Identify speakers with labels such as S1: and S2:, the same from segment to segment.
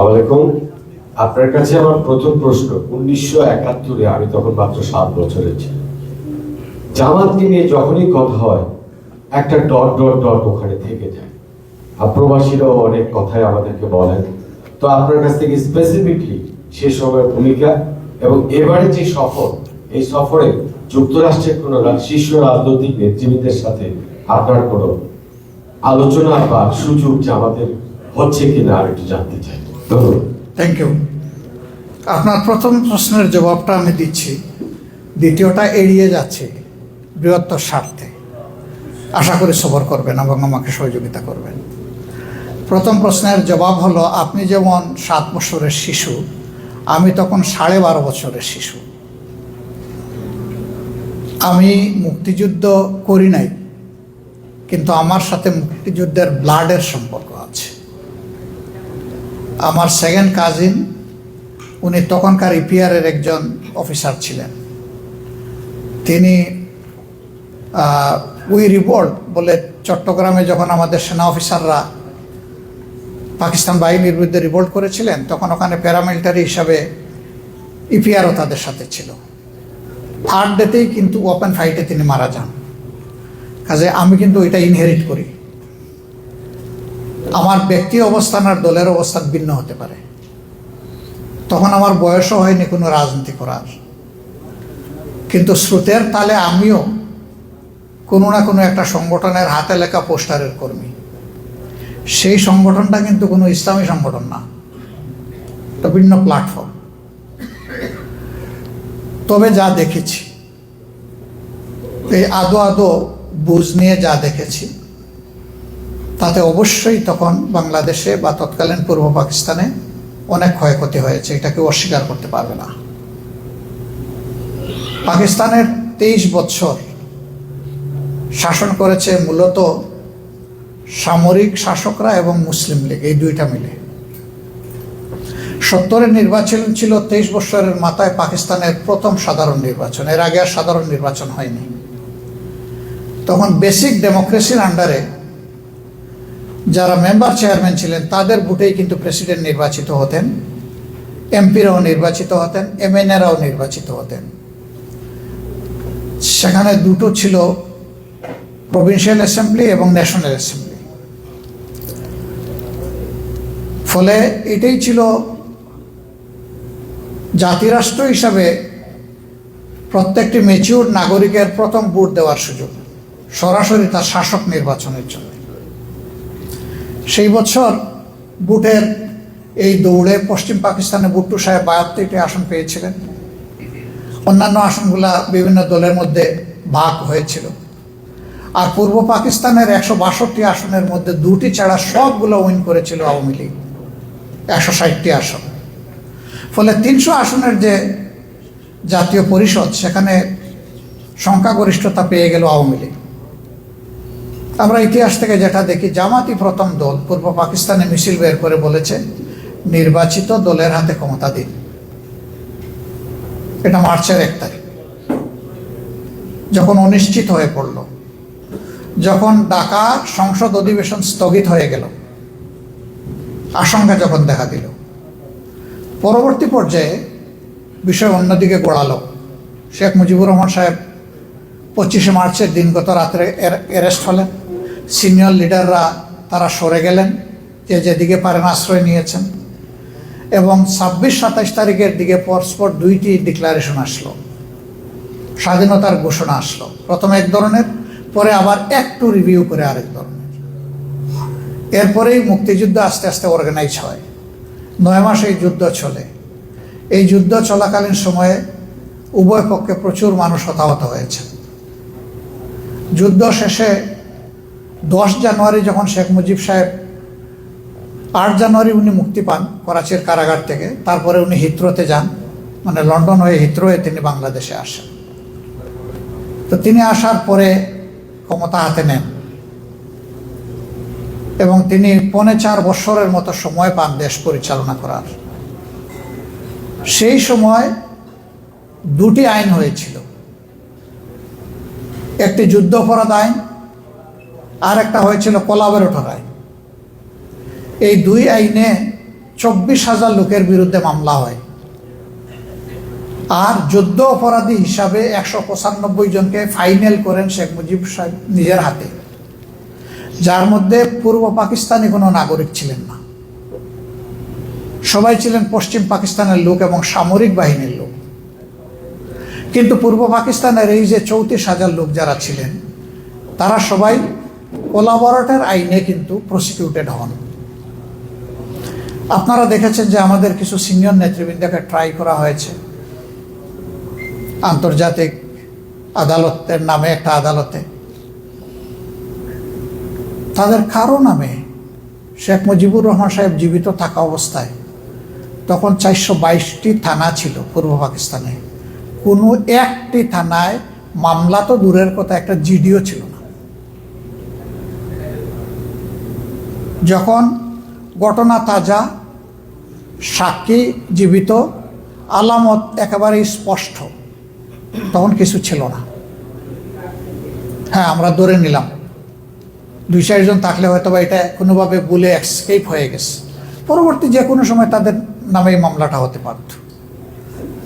S1: আলাইকুম। আপনার কাছে আমার প্রথম প্রশ্ন, উনিশশো একাত্তরে আমি তখন মাত্র সাত বছরের ছিলাম। জামাতকে নিয়ে যখনই কথা হয়, একটা ডট ডট ডট ওখানে থেকে যায়। আর প্রবাসীরাও অনেক কথাই আমাদেরকে বলেন। তো আপনার কাছ থেকে স্পেসিফিকলি সে সময়ের ভূমিকা এবং এবারে যে সফর, এই সফরে যুক্তরাষ্ট্রের কোন শীর্ষ রাজনৈতিক নেতৃবৃন্দের সাথে আপনার কোনো আলোচনা বা সুযোগ জামাতের হচ্ছে কিনা আর একটু জানতে চাই।
S2: থ্যাংক ইউ আপনার প্রথম প্রশ্নের জবাবটা আমি দিচ্ছি। দ্বিতীয়টা এড়িয়ে যাচ্ছে বৃহত্তর স্বার্থে। আশা করি সফর করবেন এবং আমাকে সহযোগিতা করবেন। প্রথম প্রশ্নের জবাব হলো, আপনি যেমন সাত বছরের শিশু, আমি তখন সাড়ে বারো বছরের শিশু। আমি মুক্তিযুদ্ধ করি নাই, কিন্তু আমার সাথে মুক্তিযুদ্ধের ব্লাডের সম্পর্ক। আমার সেকেন্ড কাজিন উনি তখনকার ইপিআরের একজন অফিসার ছিলেন। তিনি উই রিভোল্ট বলে চট্টগ্রামে যখন আমাদের সেনা অফিসাররা পাকিস্তান বাহিনীর বিরুদ্ধে রিভোল্ট করেছিলেন, তখন ওখানে প্যারামিলিটারি হিসাবে ইপিআরও তাদের সাথে ছিল। থার্ড ডেতেই কিন্তু ওপেন ফাইটে তিনি মারা যান। কাজে আমি কিন্তু এটা ইনহেরিট করি। আমার ব্যক্তি অবস্থান আর দলের অবস্থান ভিন্ন হতে পারে। তখন আমার বয়সও হয়নি কোনো রাজনীতি করার। কিন্তু স্রোতের তালে আমিও কোনো না কোনো একটা সংগঠনের হাতে লেখা পোস্টারের কর্মী। সেই সংগঠনটা কিন্তু কোনো ইসলামী সংগঠন না এটা ভিন্ন প্ল্যাটফর্ম তবে যা দেখেছি, এই আদো আদো বুঝ নিয়ে যা দেখেছি তাতে অবশ্যই তখন বাংলাদেশে বা তৎকালীন পূর্ব পাকিস্তানে অনেক ক্ষয়ক্ষতি হয়েছে এটা কেউ অস্বীকার করতে পারবে না। পাকিস্তানের তেইশ বছর শাসন করেছে মূলত সামরিক শাসকরা এবং মুসলিম লীগ, এই দুইটা মিলে। সত্তরের নির্বাচন ছিল, তেইশ বছরের মাথায় পাকিস্তানের প্রথম সাধারণ নির্বাচন। এর আগে আর সাধারণ নির্বাচন হয়নি। তখন বেসিক ডেমোক্রেসির আন্ডারে যারা মেম্বার চেয়ারম্যান ছিলেন, তাদের ভোটেই কিন্তু প্রেসিডেন্ট নির্বাচিত হতেন এমপিরাও নির্বাচিত হতেন এমএনএরাও নির্বাচিত হতেন। সেখানে দুটো ছিল প্রভিন্সিয়াল অ্যাসেম্বলি এবং ন্যাশনাল অ্যাসেম্বলি ফলে এটাই ছিল জাতিরাষ্ট্র হিসাবে প্রত্যেকটি মেচিউর নাগরিকের প্রথম ভোট দেওয়ার সুযোগ, সরাসরি তার শাসক নির্বাচনের জন্য। সেই বছর বুটের এই দৌড়ে পশ্চিম পাকিস্তানে বুট্টু সাহেব বাহাত্তরটি আসন পেয়েছিলেন। অন্যান্য আসনগুলা বিভিন্ন দলের মধ্যে ভাগ হয়েছিল। আর পূর্ব পাকিস্তানের একশো বাষট্টি আসনের মধ্যে দুটি ছাড়া সবগুলো উইন করেছিল আওয়ামী লীগ। একশো ষাটটি আসন। ফলে তিনশো আসনের যে জাতীয় পরিষদ, সেখানে সংখ্যাগরিষ্ঠতা পেয়ে গেল আওয়ামী লীগ। আমরা ইতিহাস থেকে যেটা দেখি, জামাতি প্রথম দল পূর্ব পাকিস্তানে মিছিল বের করে বলেছে, নির্বাচিত দলের হাতে ক্ষমতা দিন। এটা মার্চের এক তারিখ। যখন অনিশ্চিত হয়ে পড়ল, যখন ঢাকা সংসদ অধিবেশন স্থগিত হয়ে গেল, আশঙ্কা যখন দেখা দিল, পরবর্তী পর্যায়ে বিষয় অন্যদিকে গড়ালো। শেখ মুজিবুর রহমান সাহেব পঁচিশে মার্চের দিনগত রাত্রে অ্যারেস্ট হলেন। সিনিয়র লিডাররা তারা সরে গেলেন, যে যেদিকে পারেন আশ্রয় নিয়েছেন। এবং ছাব্বিশ সাতাইশ তারিখের দিকে পরস্পর দুইটি ডিক্লারেশন আসলো। স্বাধীনতার ঘোষণা আসলো। প্রথমে এক ধরনের, পরে আবার একটু রিভিউ করে আরেক ধরনের। এরপরেই মুক্তিযুদ্ধ আস্তে আস্তে অর্গানাইজ হয়। নয় মাস এই যুদ্ধ চলে। এই যুদ্ধ চলাকালীন সময়ে উভয় পক্ষে প্রচুর মানুষ হতাহত হয়েছে যুদ্ধ শেষে দশ জানুয়ারি যখন শেখ মুজিব সাহেব আট জানুয়ারি উনি মুক্তি পান করাচির কারাগার থেকে, তারপরে উনি হিত্রোতে যান মানে লন্ডন হয়ে হিথ্রোয়ে তিনি বাংলাদেশে আসেন। তো তিনি আসার পরে ক্ষমতা হাতে নেন। এবং তিনি পৌনে চার বছরের মতো সময় পান দেশ পরিচালনা করার। সেই সময় দুটি আইন হয়েছিল। একটি যুদ্ধ অপরাধ আইন আর একটা হয়েছিল কলাবেরোটার আইন এই দুই আইনে চব্বিশ হাজার লোকের বিরুদ্ধে মামলা হয়। আর যুদ্ধ অপরাধী হিসাবে একশো পঁচানব্বই জনকে ফাইনাল করেন শেখ মুজিব সাহেব নিজের হাতে। যার মধ্যে পূর্ব পাকিস্তানি কোনো নাগরিক ছিলেন না। সবাই ছিলেন পশ্চিম পাকিস্তানের লোক এবং সামরিক বাহিনীর লোক। কিন্তু পূর্ব পাকিস্তানের এই যে চৌত্রিশ হাজার লোক যারা ছিলেন, তারা সবাই কোলাবরেটের আইনে কিন্তু প্রসিকিউটেড হন। আপনারা দেখেছেন যে আমাদের কিছু সিনিয়র নেতৃবৃন্দকে ট্রাই করা হয়েছে। আন্তর্জাতিক আদালতের নামে একটা আদালতে। তাদের কারও নামে শেখ মুজিবুর রহমান সাহেব জীবিত থাকা অবস্থায় তখন চারশো বাইশটি থানা ছিল পূর্ব পাকিস্তানে। কোনো একটি থানায় মামলা তো দূরের কথা, একটা জিডিও ছিল না যখন ঘটনা তাজা, সাক্ষী জীবিত, আলামত একেবারে স্পষ্ট, তখন কিছু ছিল না। হ্যাঁ আমরা ধরে নিলাম। দুই চারজন থাকলে হয়তো বা এটা কোনোভাবে বলে এক্সকেপ হয়ে গেছে। পরবর্তী যে কোনো সময় তাদের নামে মামলাটা হতে পারত।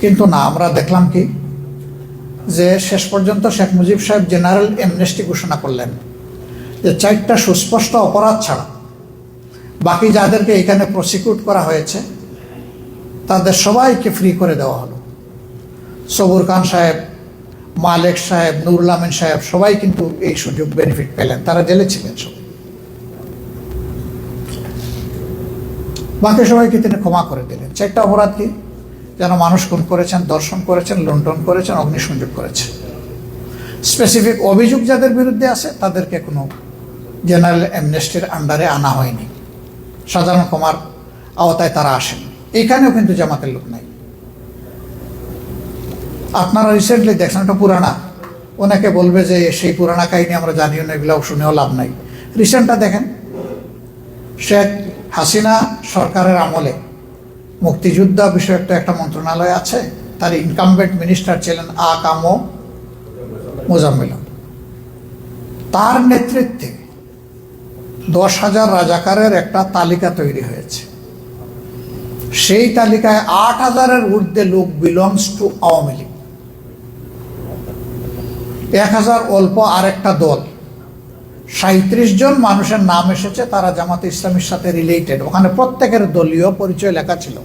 S2: কিন্তু না, আমরা দেখলাম কি? যে শেষ পর্যন্ত শেখ মুজিব সাহেব জেনারেল এমনেস্টি ঘোষণা করলেন যে চারটা সুস্পষ্ট অপরাধ ছাড়া বাকি যাদেরকে এখানে প্রসিকিউট করা হয়েছে, তাদের সবাইকে ফ্রি করে দেওয়া হলো। সবুর খান সাহেব, মালেক সাহেব, নুরুল আমিন সাহেব, সবাই কিন্তু এই সুযোগ বেনিফিট পেলেন। তারা জেলে ছিলেন সবাই বাকি সবাইকে তিনি ক্ষমা করে দিলেন। চারটা অপরাধ কি? যেন মানুষ খুন করেছেন, দর্শন করেছেন, লুণ্ঠন করেছেন, অগ্নিসংযোগ করেছেন স্পেসিফিক অভিযোগ যাদের বিরুদ্ধে আছে, তাদেরকে কোনো জেনারেল অ্যামনেস্টির আন্ডারে আনা হয়নি। সাধারণ ক্ষমার আওতায় তারা আসেন। এখানেও কিন্তু জামাতের লোক নাই। আপনারা রিসেন্টলি দেখছেন একটা পুরানা। ওনাকে বলবে যে সেই পুরানা কাহিনী আমরা জানিও না এগুলো শুনেও লাভ নাই। রিসেন্টটা দেখেন, শেখ হাসিনা সরকারের আমলে মুক্তিযোদ্ধা বিষয়ক একটা মন্ত্রণালয় আছে, তার ইনকামবেন্ট মিনিস্টার ছিলেন আ কামো মোজাম্মেল। তার নেতৃত্বে দশ হাজার রাজাকারের একটা তালিকা তৈরি হয়েছে। সেই তালিকায় আট হাজারের ঊর্ধ্বে লোক বিলংস টু আওয়ামী লীগ। এক হাজার অল্প আরেকটা দল। সাঁত্রিশ জন মানুষের নাম এসেছে, তারা জামাতে ইসলামের সাথে রিলেটেড ওখানে প্রত্যেকের দলীয় পরিচয় লেখা ছিল।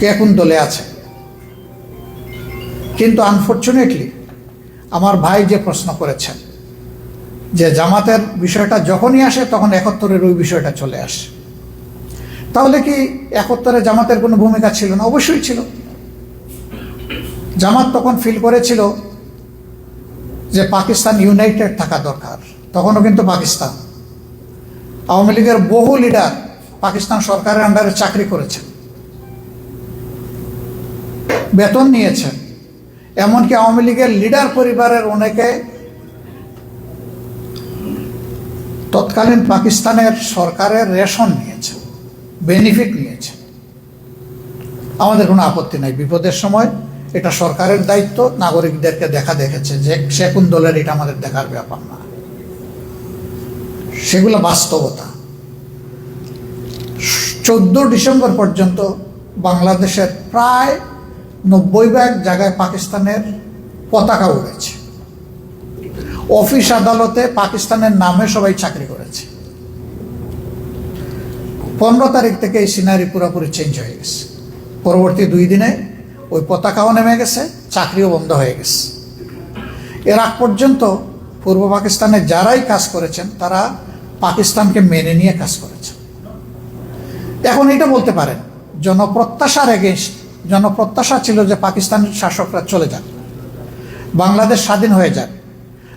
S2: কে কোন দলে আছে? কিন্তু আনফর্চুনেটলি আমার ভাই যে প্রশ্ন করেছেন যে জামাতের বিষয়টা যখনই আসে, তখন একাত্তরের ওই বিষয়টা চলে আসে। তাহলে কি একত্তরে জামাতের কোনো ভূমিকা ছিল না? অবশ্যই ছিল। জামাত তখন ফিল করেছিল যে পাকিস্তান ইউনাইটেড থাকা দরকার। তখনও কিন্তু পাকিস্তান। আওয়ামী লীগের বহু লিডার পাকিস্তান সরকারের আন্ডারে চাকরি করেছেন। বেতন নিয়েছেন। এমনকি আওয়ামী লীগের লিডার পরিবারের অনেকে তৎকালীন পাকিস্তানের সরকারের রেশন নিয়েছে বেনিফিট নিয়েছে। আমাদের কোনো আপত্তি নাই। বিপদের সময় এটা সরকারের দায়িত্ব, নাগরিকদেরকে দেখা দেখেছে যে সে কোন দলের এটা আমাদের দেখার ব্যাপার না। সেগুলো বাস্তবতা। চোদ্দ ডিসেম্বর পর্যন্ত বাংলাদেশের প্রায় নব্বই ব্যাগ জায়গায় পাকিস্তানের পতাকা উড়েছে। অফিস আদালতে পাকিস্তানের নামে সবাই চাকরি করেছে। পনেরো তারিখ থেকে এই সিনারি পুরোপুরি চেঞ্জ হয়ে গেছে। পরবর্তী দুই দিনে ওই পতাকাও নেমে গেছে, চাকরিও বন্ধ হয়ে গেছে। এর আগ পর্যন্ত পূর্ব পাকিস্তানে যারাই কাজ করেছেন, তারা পাকিস্তানকে মেনে নিয়ে কাজ করেছেন। এখন এটা বলতে পারেন, জনপ্রত্যাশার এগেনস্ট জনপ্রত্যাশা ছিল যে পাকিস্তানের শাসকরা চলে যান বাংলাদেশ স্বাধীন হয়ে যাক।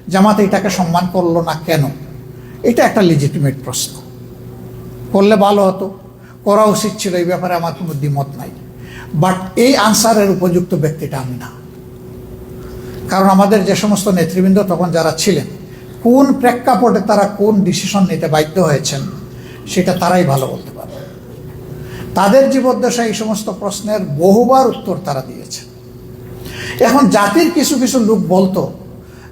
S2: জামাতে এটাকে সম্মান করল না কেন? এটা একটা লিজিটিমেট প্রশ্ন। করলে ভালো হতো। করা উচিত ছিল, এই ব্যাপারে আমার কোনো দ্বিমত নাই। বাট এই আনসারের উপযুক্ত ব্যক্তিটা আমি না। কারণ আমাদের যে সমস্ত নেতৃবৃন্দ তখন যারা ছিলেন, কোন প্রেক্ষাপটে তারা কোন ডিসিশন নিতে বাধ্য হয়েছেন, সেটা তারাই ভালো বলতে পারবে। তাদের জীবদ্দশায় এই সমস্ত প্রশ্নের বহুবার উত্তর তারা দিয়েছে এখন জাতির কিছু কিছু লোক বলতো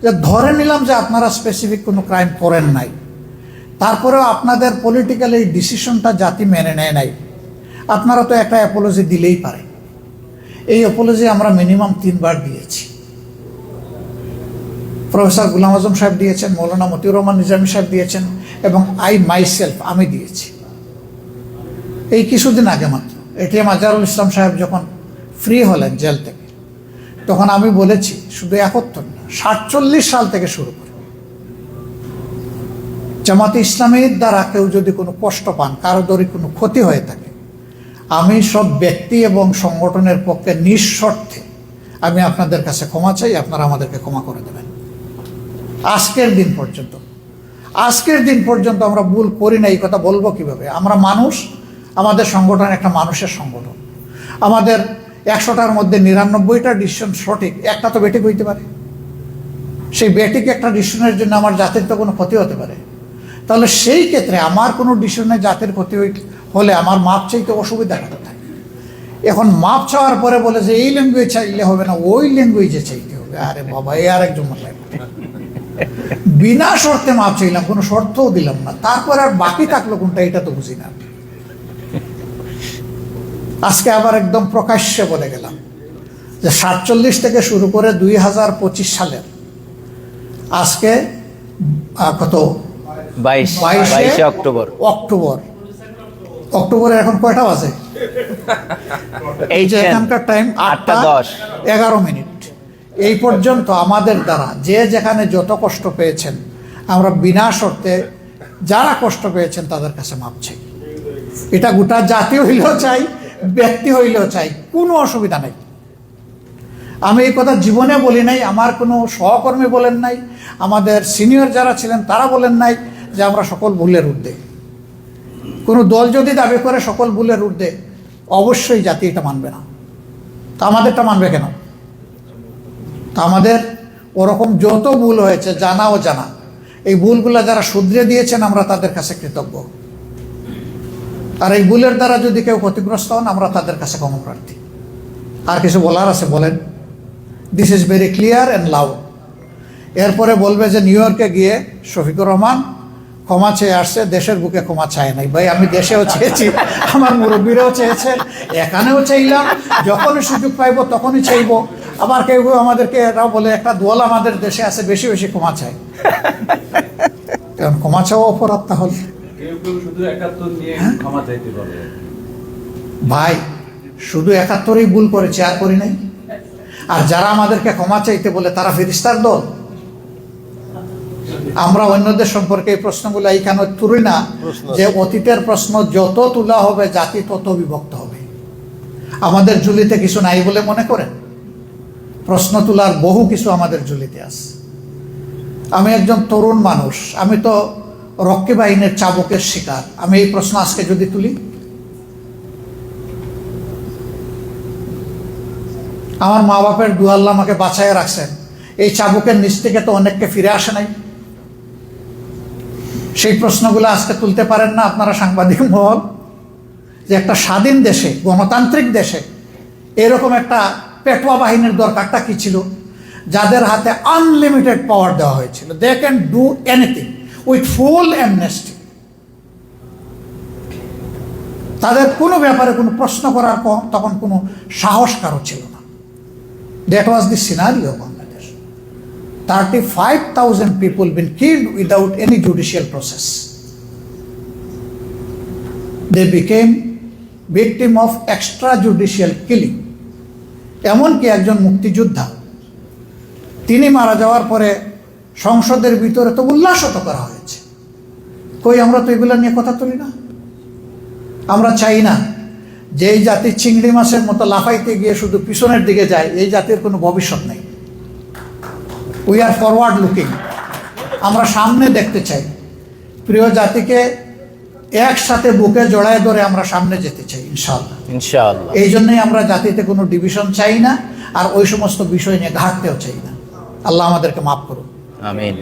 S2: যে ধরে নিলাম যে আপনারা স্পেসিফিক কোনো ক্রাইম করেন নাই। তারপরেও আপনাদের পলিটিক্যাল এই ডিসিশনটা জাতি মেনে নেয় নাই। আপনারা তো একটা অ্যাপোলজি দিলেই পারে। এই অ্যাপোলজি আমরা মিনিমাম তিনবার দিয়েছি। প্রফেসর গুলাম আজম সাহেব দিয়েছেন, মৌলানা মতিউর রহমান নিজামী সাহেব দিয়েছেন এবং আই মাইসেলফ আমি দিয়েছি। এই কিছুদিন আগে মাত্র। এটিএম আজহারুল ইসলাম সাহেব যখন ফ্রি হলেন জেল থেকে তখন আমি বলেছি, শুধু একত্তর না, সাতচল্লিশ সাল থেকে শুরু করে। জামাতে ইসলামের দ্বারা কেউ যদি কোনো কষ্ট পান, কারও দরি কোনো ক্ষতি হয়ে থাকে, আমি সব ব্যক্তি এবং সংগঠনের পক্ষে নিঃশর্তে আমি আপনাদের কাছে ক্ষমা চাই, আপনারা আমাদেরকে ক্ষমা করে দেবেন। আজকের দিন পর্যন্ত, আজকের দিন পর্যন্ত আমরা ভুল করি না, এই কথা বলব কীভাবে? আমরা মানুষ, আমাদের সংগঠন একটা মানুষের সংগঠন। আমাদের একশোটার মধ্যে নিরানব্বইটা ডিসিশন সঠিক। একটা তো বেটিক হইতে পারে। সেই বেটিক একটা ডিসিশনের জন্য আমার জাতির তো কোনো ক্ষতি হতে পারে। তাহলে সেই ক্ষেত্রে আমার কোনো ডিসিশনে জাতির ক্ষতি হলে আমার মাপ চাইতে অসুবিধা থাকে এখন মাপ চাওয়ার পরে বলে যে, এই ল্যাঙ্গুয়েজ চাইলে হবে না, ওই ল্যাঙ্গুয়েজে চাইতে হবে। আরে বাবা, এ আর একজন বিনা শর্তে মাপ চাইলাম, কোনো শর্তও দিলাম না। তারপর আর বাকি থাকল কোনটা, এটা তো বুঝি না আজকে আবার একদম প্রকাশ্যে বলে গেলাম যে সাতচল্লিশ থেকে শুরু করে দুই হাজার পঁচিশ সালের আজকে কত?
S3: বাইশ অক্টোবর।
S2: অক্টোবর। অক্টোবরে এখন কয়টা বাজে? এই যে এখানকার টাইম
S3: আটটা
S2: আটটা
S3: দশ।
S2: এগারো মিনিট। এই পর্যন্ত আমাদের দ্বারা যে যেখানে যত কষ্ট পেয়েছেন আমরা বিনা শর্তে যারা কষ্ট পেয়েছেন তাদের কাছে মাপছি এটা গোটা জাতীয় হইলেও চাই ব্যক্তি হইলেও চাই, কোনো অসুবিধা নাই। আমি এই কথা জীবনে বলি নাই, আমার কোনো সহকর্মী বলেন নাই, আমাদের সিনিয়র যারা ছিলেন তারা বলেন নাই যে আমরা সকল ভুলের ঊর্ধ্বে। কোনো দল যদি দাবি করে সকল ভুলের ঊর্ধ্বে, অবশ্যই জাতি এটা মানবে না। তা আমাদেরটা মানবে কেন? তা আমাদের ওরকম যত ভুল হয়েছে, জানা ও জানা এই ভুলগুলো যারা শুধরে দিয়েছেন আমরা তাদের কাছে কৃতজ্ঞ। আর এই ভুলের দ্বারা যদি কেউ ক্ষতিগ্রস্ত হন, আমরা তাদের কাছে ক্ষমা প্রার্থী। আর কিছু বলার আছে, বলেন। This is very clear and loud এরপরে বলবে যে নিউ ইয়র্কে গিয়ে শফিকুর রহমান ক্ষমা চেয়ে আসছে, দেশের বুকে ক্ষমা চায় নাই। ভাই, আমি দেশেও চেয়েছি, আমার মুরব্বীরাও চেয়েছেন এখানেও চাইলাম, যখনই সুযোগ পাইব তখনই চাইব। আবার কেউ কেউ আমাদেরকে এরাও বলে, একটা দল আমাদের দেশে আছে, বেশি বেশি ক্ষমা চায়। কারণ ক্ষমা চাওয়া অপরাধ তাহলে।
S4: পারে
S2: ভাই শুধু একাত্তরেই ভুল করেছে আর করি নাই। আর যারা আমাদেরকে ক্ষমা চাইতে বলে তারা ফেরিস্তার দল। আমরা অন্যদের সম্পর্কে এই প্রশ্নগুলো এইখানে তুলি না যে অতীতের প্রশ্ন যত তোলা হবে জাতি তত বিভক্ত হবে। আমাদের জুলিতে কিছু নাই বলে মনে করেন? প্রশ্ন তোলার বহু কিছু আমাদের জুলিতে আছে। আমি একজন তরুণ মানুষ আমি তো রক্ষী বাহিনীর চাবকের শিকার। আমি এই প্রশ্ন আজকে যদি তুলি, আমার মা বাপের দুয়াল্লা আমাকে বাঁচায় রাখছেন। এই চাবুকের নিচ থেকে তো অনেককে ফিরে আসে নাই। সেই প্রশ্নগুলো আজকে তুলতে পারেন না আপনারা সাংবাদিক মহল, যে একটা স্বাধীন দেশে, গণতান্ত্রিক দেশে এরকম একটা পেটোয়া বাহিনীর দরকারটা কি ছিল? যাদের হাতে আনলিমিটেড পাওয়ার দেওয়া হয়েছিল। They can do anything with full amnesty. তাদের কোনো ব্যাপারে কোনো প্রশ্ন করার তখন কোনো সাহস কারও ছিল না। That was the scenario Bangladesh thirty five thousand people been killed without any judicial process they became victim of extra judicial killing এমনকি একজন মুক্তিযোদ্ধা, তিনি মারা যাওয়ার পরে সংসদের ভিতরে তো উল্লাসত করা হয়েছে। কই আমরা তো এগুলো নিয়ে কথা তুলি না? আমরা চাই না যে এই জাতির চিংড়ি মাছের মতো লাফাইতে গিয়ে শুধু পিছনের দিকে যায় এই জাতির কোনো ভবিষ্যৎ নেই। উই আর ফরওয়ার্ড লুকিং আমরা সামনে দেখতে চাই। প্রিয় জাতিকে একসাথে বুকে জড়ায় ধরে আমরা সামনে যেতে চাই ইনশাল্লাহ
S3: ইনশাআল্লাহ।
S2: এই জন্যই আমরা জাতিতে কোনো ডিভিশন চাই না আর ওই সমস্ত বিষয় নিয়ে ঘাটতেও চাই না। আল্লাহ আমাদেরকে মাফ করুন
S3: আমিন